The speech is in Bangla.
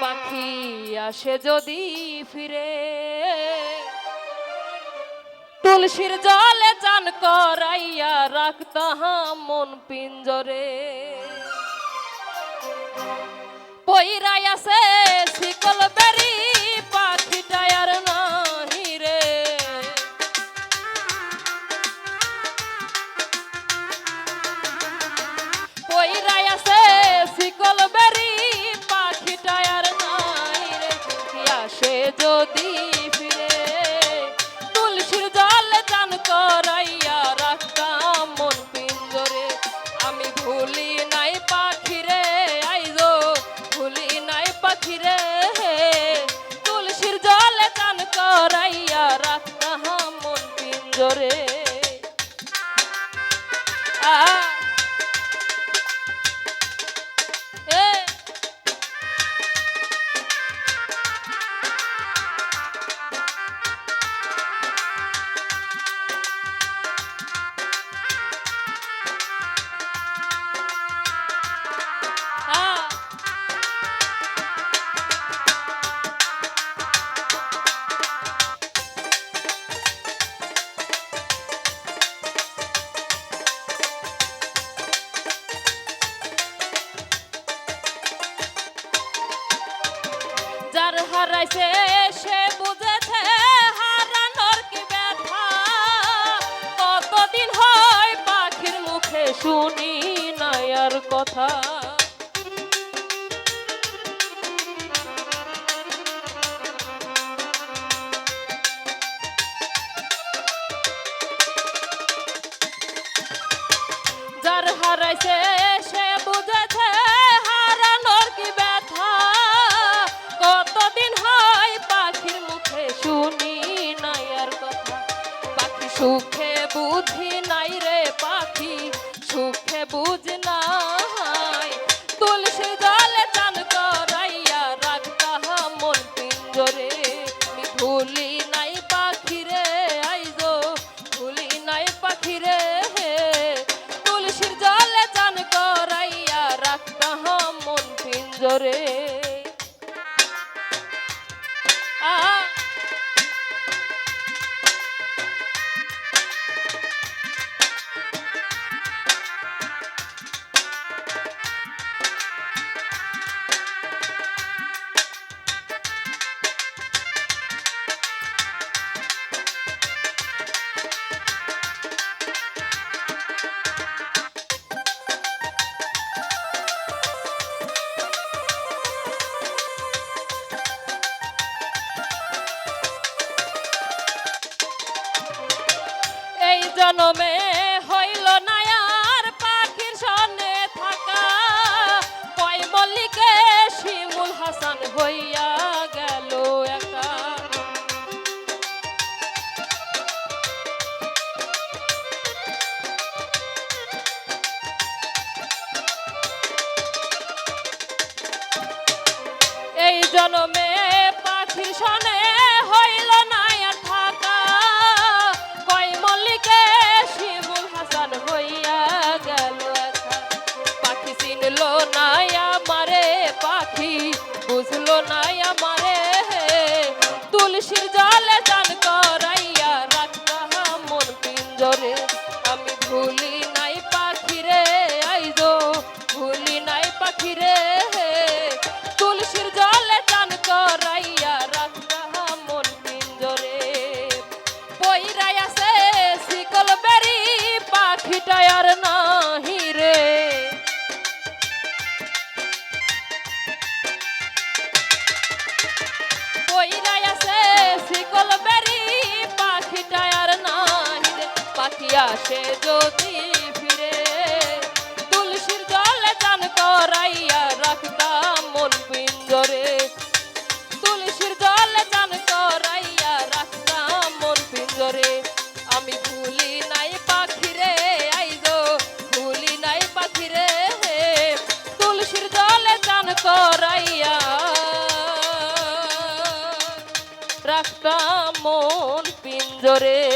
পাখি আসে যদি ফিরে। তুলসীর জলে চান করাইয়া রাখতাম মন পিঞ্জরে। পইরাই আছে শিকল বেরি যার হারাইছে, সে বুঝেছে হারানোর কি ব্যথা। কতদিন হয় পাখির মুখে শুনি নাই আর কথা। বুঝি নাই রে পাখি, সুখে বুঝ নাই। তুলসী জলে চান করাইয়া রাখতাম মন পিঞ্জরে। ভুলি নাই পাখিরে আইজো ভুলি নাই পাখি পাখিরে তুলসীর জলে চান করাইয়া রাখতাম মন পিঞ্জরে। জনমে হইল না পাখির সনে থাকা। শিমুল হাসান হইয়া গেল একা। এই জনমে পাখির সনে তুলসীর জলে চান করাইয়া আসে যদি ফিরে, তুলসীর জলে চান করাইয়া রাখতাম মন পিঞ্জরে তুলসীর জলে চান করাইয়া রাখতাম মন পিঞ্জরে আমি ভুলি নাই পাখিরে আইজো ভুলি নাই পাখিরে। তুলসীর জলে চান করাইয়া রাখতাম মন পিঞ্জরে